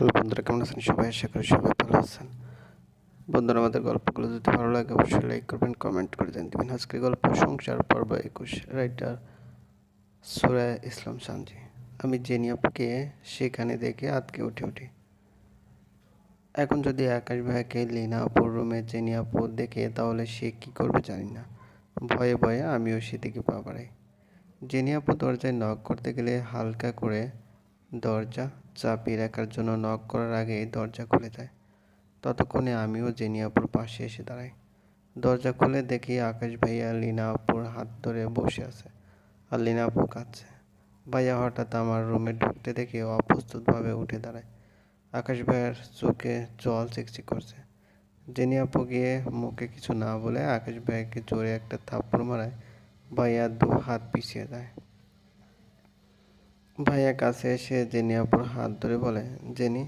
Hello বন্ধুরা, কেমন আছেন সবাই? আশা করি সবাই ভালো আছেন। বন্ধুরা, আমাদের গল্পগুলো যদি ভালো লাগে, অবশ্যই লাইক করবেন কমেন্ট করে জানিয়ে দেবেন। আজকের গল্প, সংসার, পর্ব একুশ। রাইটার সুরায় ইসলাম সানজি। আমি জেনিয়াপুকে সেখানে দেখে আতকে উঠে উঠি। এখন যদি আকাশ ভাইকে লিনা আপুর রুমে জেনিয়াপু দেখে, তাহলে সে কি করবে জানি না। ভয়ে ভয়ে আমিও সেদিকে পা বাড়াই। জেনিয়াপু দরজায় নক করতে গেলে হালকা করে দরজা চাপিয়ে রাখার জন্য নক করার আগেই দরজা খুলে যায় ততক্ষণে আমিও জেনিয়াপুর পাশে এসে দাঁড়াই। দরজা খুলে দেখি আকাশ ভাইয়া লিনা আপুর হাত ধরে বসে আছে আর লিনা কাঁদছে। ভাইয়া হঠাৎ আমার রুমে ঢুকতে দেখে অপ্রস্তুতভাবে উঠে দাঁড়ায়। আকাশ ভাইয়ার চোখে জল চিকচিক করছে। জেনি আপু গিয়ে মুখে কিছু না বলে আকাশ ভাইয়াকে জোরে একটা থাপ্পড় মারায় ভাইয়া দু হাত পিছিয়ে যায় ভাইয়া কাছে এসে জেনি আপুর হাত ধরে বলে, জেনি,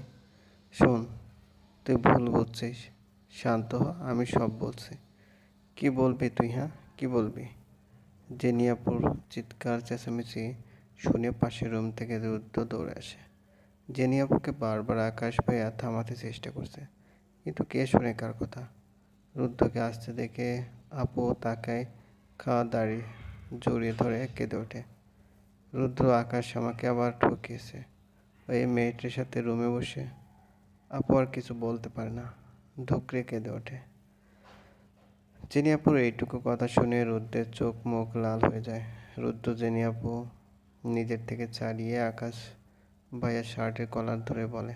শোন, তুই ভুল বুঝছিস। শান্ত হ, আমি সব বলছি। কি বলবি তুই হ্যাঁ? কি বলবি? জেনি আপুর চিৎকার, চেঁচামেচি শুনে পাশের রুম থেকে রুদ্র দৌড়ে আসে। জেনি আপুকে বারবার আকাশ ভাইয়া থামাতে চেষ্টা করছে, কিন্তু কে শুনে কার কথা? রুদ্রকে আসতে দেখে আপু তাকায় খাওয়া দাঁড়িয়ে জড়িয়ে ধরে কেঁদে ওঠে। রুদ্র আকাশ আমাকে আবার ঠকিয়েছে। ওই মেয়েটির সাথে রুমে বসে আপু আর কিছু বলতে পারে না, ধুকরে কেঁদে ওঠে। জেনিয়াপুর এইটুকু কথা শুনে রুদ্রের চোখ মুখ লাল হয়ে যায়। রুদ্র জেনিয়াপু নিজের থেকে ছাড়িয়ে আকাশ ভাইয়া শার্টের কলার ধরে বলে,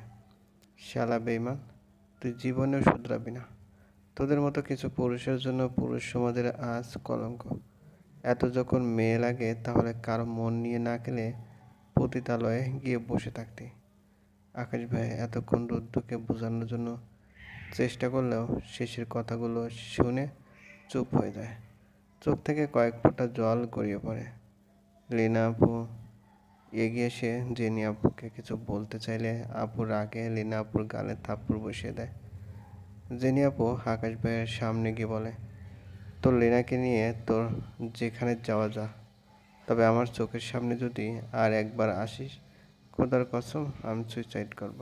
শালা বেইমান তুই জীবনেও শুধরাবি না। তোদের মতো কিছু পুরুষের জন্য পুরুষ সমাজের আজ কলঙ্ক। এত যখন মেয়ে লাগে, তাহলে কারও মন নিয়ে না গেলে পতিতালয়ে গিয়ে বসে থাকতে। আকাশ ভাই এতক্ষণ রুদ্রকে বোঝানোর জন্য চেষ্টা করলেও শেষের কথাগুলো শুনে চুপ হয়ে যায়। চোখ থেকে কয়েক ফোঁটা জল গড়িয়ে পড়ে। লিনা আপু, এগিয়ে এসে জেনি আপুকে কিছু বলতে চাইলে আপুর আগে লিনা আপুর গালে থাপ্পড় বসিয়ে দেয়। জেনি আপু আকাশ ভাইয়ের সামনে গিয়ে বলে তোর লেনাকে নিয়ে তোর যেখানে যাওয়া যা। তবে আমার চোখের সামনে যদি আর একবার আসিস, খোদার কসম, আমি সুইসাইড করব।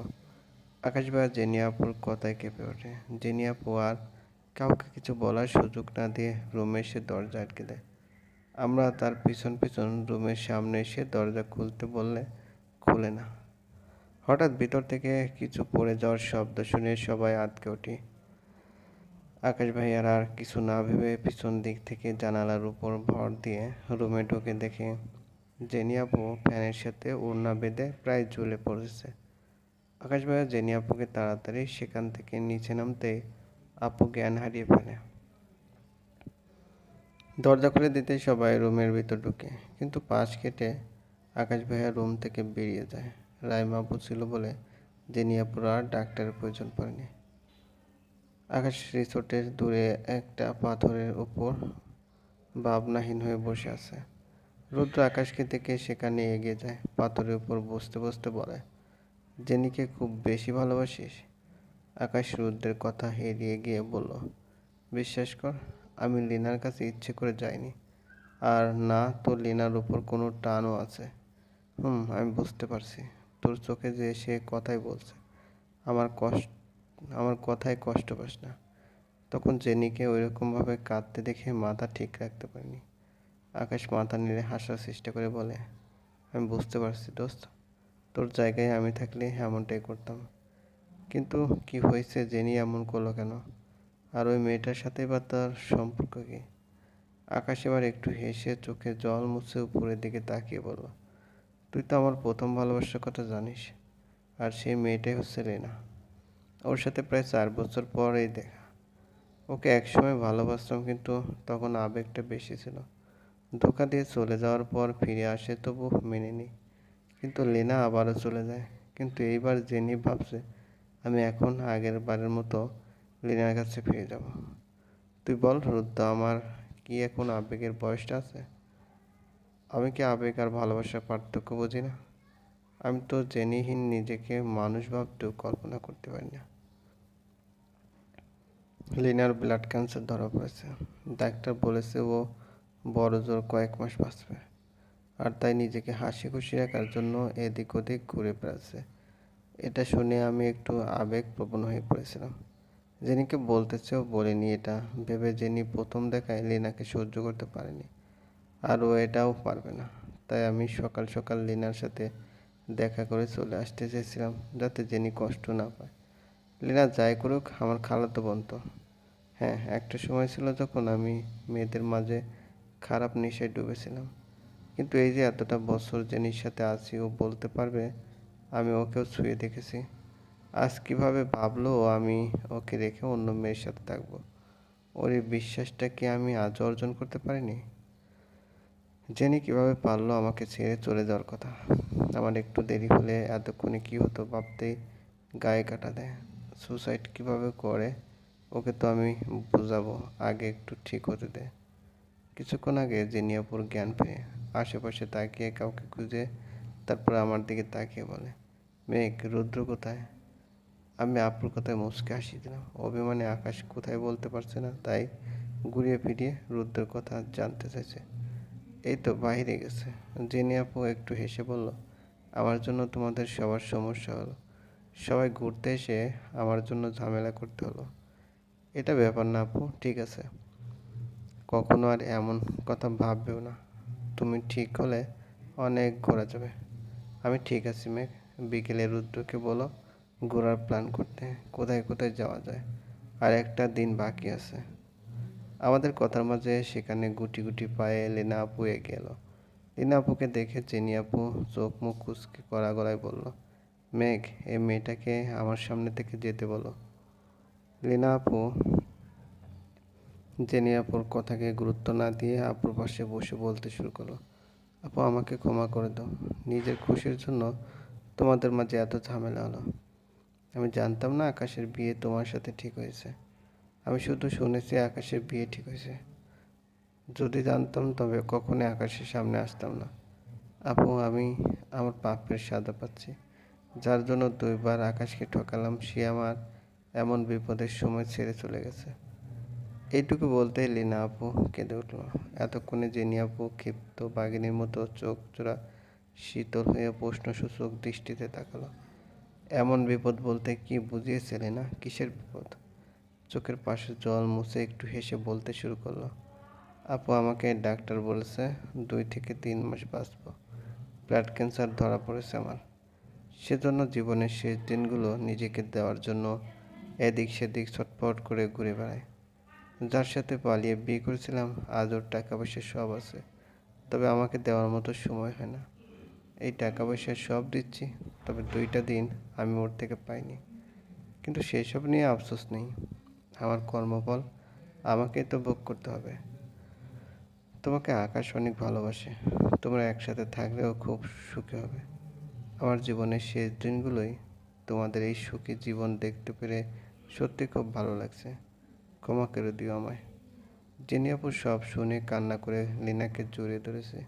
আকাশ জেনিয়াপুর কথায় কেঁপে ওঠে। জেনিয়াপু আর কাউকে কিছু বলার সুযোগ না দিয়ে রুমে এসে দরজা আটকে দেয়। আমরা তার পিছন পিছন রুমের সামনে এসে দরজা খুলতে বললে খুলে না। হঠাৎ ভিতর থেকে কিছু পড়ে যাওয়ার শব্দ শুনে সবাই আটকে উঠি। আকাশ ভাইয়ার আর কিছু না ভেবে পিছন দিক থেকে জানালার উপর ভর দিয়ে রুমে ঢুকে দেখে জেনিয়াপু ফ্যানের সাথে ওড়না বেঁধে প্রায় ঝুলে পড়েছে। আকাশ ভাইয়া জেনিয়াপুকে তাড়াতাড়ি সেখান থেকে নিচে নামতে আপু জ্ঞান হারিয়ে ফেলে। দরজা খুলে দিতে সবাই রুমের ভিতর ঢুকে, কিন্তু পাশ কেটে আকাশ ভাইয়া রুম থেকে বেরিয়ে যায়। রাইমা আপু ছিল বলে জেনিয়াপুর আর ডাক্তারের প্রয়োজন পড়েনি। আকাশ রিসোর্টের দূরে একটা পাথরের উপর ভাবনাহীন হয়ে বসে আছে। রুদ্র আকাশকে দেখে সেখানে এগিয়ে যায়, পাথরের উপর বসতে বসতে বলে, জেনিকে খুব বেশি ভালোবাসিস? আকাশ রুদ্রের কথা এড়িয়ে গিয়ে বলল, বিশ্বাস কর, আমি লিনার কাছে ইচ্ছে করে যাইনি। আর না তো লিনার উপর কোনো টানও আছে। হুম, আমি বুঝতে পারছি। তোর চোখে যে সে কথাই বলছে, আমার কষ্ট আমার কথায় কষ্ট পাস না। তখন জেনিকে ওইরকমভাবে কাঁদতে দেখে মাথা ঠিক রাখতে পারিনি। আকাশ মাথা নেড়ে হাসার চেষ্টা করে বলে, আমি বুঝতে পারছি দোস্ত, তোর জায়গায় আমি থাকলে এমনটাই করতাম। কিন্তু কি হয়েছে জেনি এমন করল কেন? আর ওই মেয়েটার সাথে বা তার সম্পর্ক কি? আকাশ এবার একটু হেসে চোখে জল মুছে উপরের দিকে তাকিয়ে বলল, তুই তো আমার প্রথম ভালোবাসার কথা জানিস, আর সেই মেয়েটাই হচ্ছে রেনা। ওর সাথে প্রায় চার বছর পরেই দেখা। ওকে একসময় ভালোবাসতাম, কিন্তু তখন আবেগটা বেশি ছিল। ধোকা দিয়ে চলে যাওয়ার পর ফিরে আসে তবু মেনে নিই। কিন্তু লেনা আবারও চলে যায়। কিন্তু এইবার জেনি ভাবছে, আমি এখন আগের বারের মতো লেনার কাছে ফিরে যাব। তুই বল রুদ্র, আমার কি এখন আবেগের বয়সটা আছে? আমি কি আবেগ আর ভালোবাসার পার্থক্য বুঝি না? আমি তো জেনিহীন, নিজেকে মানুষ ভাবতেও কল্পনা করতে পারি না। লিনার ব্লাড ক্যান্সার ধরা পড়েছে। ডাক্তার বলেছে ও বড় জোর কয়েক মাস বাঁচবে। আর তাই নিজেকে হাসি খুশি রাখার জন্য এদিক ওদিক ঘুরে বেড়াচ্ছে। এটা শুনে আমি একটু আবেগ প্রবণ হয়ে পড়েছিলাম। জেনিকে বলতে চেয়েও বলিনি এটা। ভেবে জেনি প্রথম দেখায় লিনাকে সহ্য করতে পারেনি। আর ও এটাও পারবে না। তাই আমি সকাল সকাল লিনার সাথে দেখা করে চলে আসতে চেয়েছিলাম, যাতে জেনি কষ্ট না পায়। লিনা, যাই করুক, আমার খালাতো বোন তো। হ্যাঁ একটা সময় ছিল যখন আমি মেয়েদের মাঝে খারাপ নেশায় ডুবেছিলাম। কিন্তু এই যে এতটা বছর জেনির সাথে আছি, ও বলতে পারবে, আমি ওকেও ছুঁয়ে দেখেছি। আজ কীভাবে ভাবলো আমি ওকে রেখে অন্য মেয়ের সাথে থাকব? ওর এই বিশ্বাসটা কি আমি আজও অর্জন করতে পারিনি? জেনি কীভাবে পারল আমাকে ছেড়ে চলে যাওয়ার কথা? আমার একটু দেরি হলে এতক্ষণে কী হতো ভাবতেই গায়ে কাটা দেয়। সুসাইড কীভাবে করে, ওকে তো আমি বোঝাবো। আগে একটু ঠিক হতে দে। কিছুক্ষণ আগে জেনিয়াপুর জ্ঞান পেয়ে, আশেপাশে তাকিয়ে কাউকে খুঁজে, তারপর আমার দিকে তাকিয়ে বলে, মেঘ, রুদ্র কোথায়? আমি আপুর কথায় মুচকে হাসি দিলাম। অভিমানে আকাশ কোথায় বলতে পারছে না, তাই ঘুরিয়ে ফিরিয়ে রুদ্রের কথা জানতে চাইছে। এই তো বাইরে গেছে। জেনি আপু একটু হেসে বলল, আমার জন্য তোমাদের সবার সমস্যা হলো। সবাই ঘুরতে এসে আমার জন্য ঝামেলা করতে হলো। এটা ব্যাপার না আপু, ঠিক আছে। কখনো আর এমন কথা ভাববেও না। তুমি ঠিক হলে অনেক ঘোরা যাবে। আমি ঠিক আছি মেঘ। বিকেলে রুদ্রকে বলো ঘোরার প্ল্যান করতে, কোথায় কোথায় যাওয়া যায়। আর একটা দিন বাকি আছে। আমাদের কথার মাঝে সেখানে গুটি গুটি পায়ে লেনা আপু এগিয়ে এলো। লেনা আপুকে দেখে চেনি আপু চোখ মুখ কুচকে কড়া গলায় বলল মেঘ এই মেয়েটাকে আমার সামনে থেকে যেতে বলো। লেনা আপু, জেনি আপুর কথাকে গুরুত্ব না দিয়ে আপুর পাশে বসে বলতে শুরু করল। আপু, আমাকে ক্ষমা করে দাও। নিজের খুশির জন্য তোমাদের মাঝে এত ঝামেলা হলো। আমি জানতাম না আকাশের বিয়ে তোমার সাথে ঠিক হয়েছে। আমি শুধু শুনেছি আকাশের বিয়ে ঠিক হয়েছে। যদি জানতাম তবে কখনোই আকাশের সামনে আসতাম না। আপু, আমি আমার পাপের সাদা পাচ্ছি। যার জন্য দুইবার আকাশকে ঠকালাম, সে আমার এমন বিপদের সময় ছেড়ে চলে গেছে। এইটুকু বলতেই লিনা আপু কেঁদে উঠল। এতক্ষণে জেনি আপু ক্ষিপ্ত বাঘিনীর মতো চোখ চোরা শীতল হয়ে প্রশ্নসূচক দৃষ্টিতে তাকালো। এমন বিপদ বলতে কি বুঝিয়েছিলে না কিসের বিপদ? চোখের পাশে জল মুছে একটু হেসে বলতে শুরু করল, আপু আমাকে ডাক্তার বলেছে দুই থেকে তিন মাস বাঁচব। ব্লাড ক্যান্সার ধরা পড়েছে আমার। সেজন্য জীবনের শেষ দিনগুলো নিজেকে দেওয়ার জন্য এদিক সেদিক ছটফট করে ঘুরে বেড়ায়। যার সাথে পালিয়ে বিয়ে করেছিলাম আজ ওর টাকা পয়সা সব আছে। তবে আমাকে দেওয়ার মতো সময় হয় না। এই টাকা পয়সা সব দিচ্ছি, তবে দুইটা দিন আমি ওর থেকে পাইনি। কিন্তু সেসব নিয়ে আফসোস নেই। আমার কর্মফল আমাকে তো ভোগ করতে হবে। তোমাকে আকাশ অনেক ভালোবাসে। তোমরা একসাথে থাকলেও খুব সুখী হবে। আমার জীবনের শেষ দিনগুলোই তোমাদের এই সুখী জীবন দেখতে পেরে সত্যি খুব ভালো লাগছে। ক্ষমা করে দিও আমায়। জেনিয়াপুর সব শুনে কান্না করে লিনাকে জড়িয়ে ধরেছে।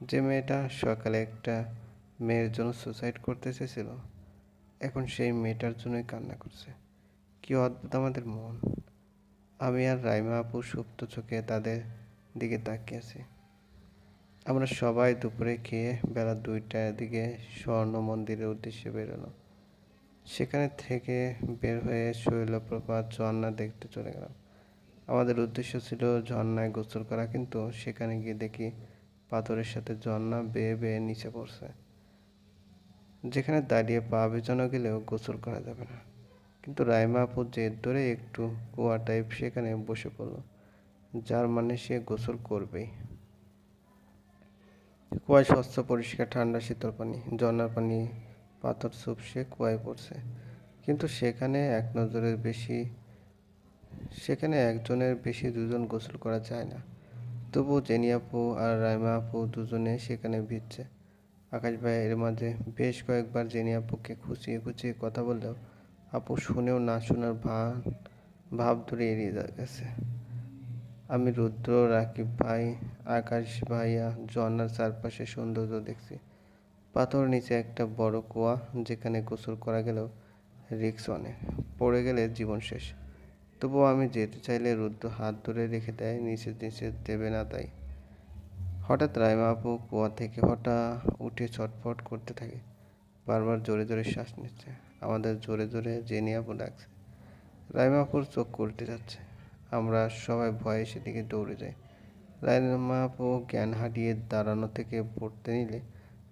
যে মেয়েটা সকালে একটা মেয়ের জন্য সুসাইড করতে চেয়েছিল, এখন সেই মেয়েটার জন্যই কান্না করছে। কি অদ্ভুত আমাদের মন। আমি আর রাইমা আপু সুপ্ত চোখে তাদের দিকে তাকিয়ে আছি। আমরা সবাই দুপুরে খেয়ে বেলা দুইটার দিকে স্বর্ণ মন্দিরের উদ্দেশ্যে বেরোলো সেখানে থেকে বের হয়ে শৈলপ্রপাত ঝর্ণা দেখতে চলে গেলাম। আমাদের উদ্দেশ্য ছিল ঝর্ণায় গোসল করা, কিন্তু সেখানে গিয়ে দেখি পাথরের সাথে ঝর্ণা বেয়ে বেয়ে নিচে পড়ছে। যেখানে দাঁড়িয়ে পা বেচানো গেলেও গোসল করা যাবে না। কিন্তু রাইমা আপু জেদ ধরে একটু কুয়া টাইপ সেখানে বসে পড়ল, যার মানে সে গোসল করবেই। কুয়ায় স্বচ্ছ, পরিষ্কার, ঠান্ডা, শীতল পানি, ঝর্ণার পানি, পাথর চুপসে কুয়ায় পড়ছে। কিন্তু সেখানে এক নজরের বেশি, সেখানে একজনের বেশি দুজন গোসল করা যায় না। তবু জেনি আপু আর রাইমা আপু দুজনে সেখানে ভিজছে। আকাশ ভাই এর মাঝে বেশ কয়েকবার জেনি আপুকে খুঁচিয়ে খুঁচিয়ে কথা বললেও আপু শুনেও না শোনার ভান, ভাব ধরে এড়িয়ে গেছে। আমি রুদ্র, রাকিব ভাই, আকাশ ভাইয়া ঝর্নার চারপাশে সৌন্দর্য দেখছি। পাথর নিচে একটা বড় কুয়া, যেখানে গোসল করা গেলেও রিক্স অনেক। পড়ে গেলে জীবন শেষ। তবুও আমি যেতে চাইলে রুদ্র হাত ধরে রেখে দেয়, নিচে নিচে দেবে না তাই। হঠাৎ রাইমা আপু কুয়া থেকে হঠাৎ উঠে ছটফট করতে থাকে। বারবার জোরে জোরে শ্বাস নিচ্ছে। আমাদের জোরে জোরে জেনিয়াপু ডাকছে। রাইমাপুর চোখ উল্টে যাচ্ছে। আমরা সবাই ভয়ে সেদিকে দৌড়ে যাই। রাইমাপু জ্ঞান হারিয়ে দাঁড়ানো থেকে পড়তে নিলে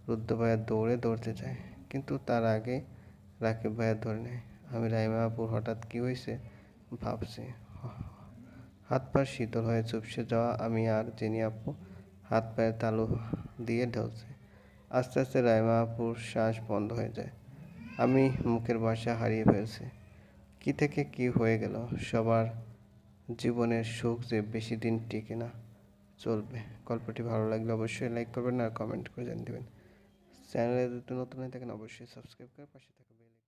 রুদ্র ভাইয়া দৌড়ে দৌড়তে যায়, কিন্তু তার আগে রাকিব ভাইয়া ধরে নেয়। আমি রাইমাপুর হঠাৎ কী হয়েছে ভাবছি। হাত পা শীতল হয়ে চুপসে যাওয়া আমি আর জেনি আপু, হাত পায়ের তালু দিয়ে ঢলছে। আস্তে আস্তে রাইমা আপুর শ্বাস বন্ধ হয়ে যায়। আমি মুখের ভাষা হারিয়ে ফেলছি। কি থেকে কি হয়ে গেল সবার জীবনের সুখ যে বেশি দিন টিকে না, চলবে। গল্পটি ভালো লাগলে অবশ্যই লাইক করবেন আর কমেন্ট করে জানিয়ে দেবেন। চ্যানেলে যদি নতুন হয়ে থাকেন, অবশ্যই সাবস্ক্রাইব করে পাশে থাকবেন।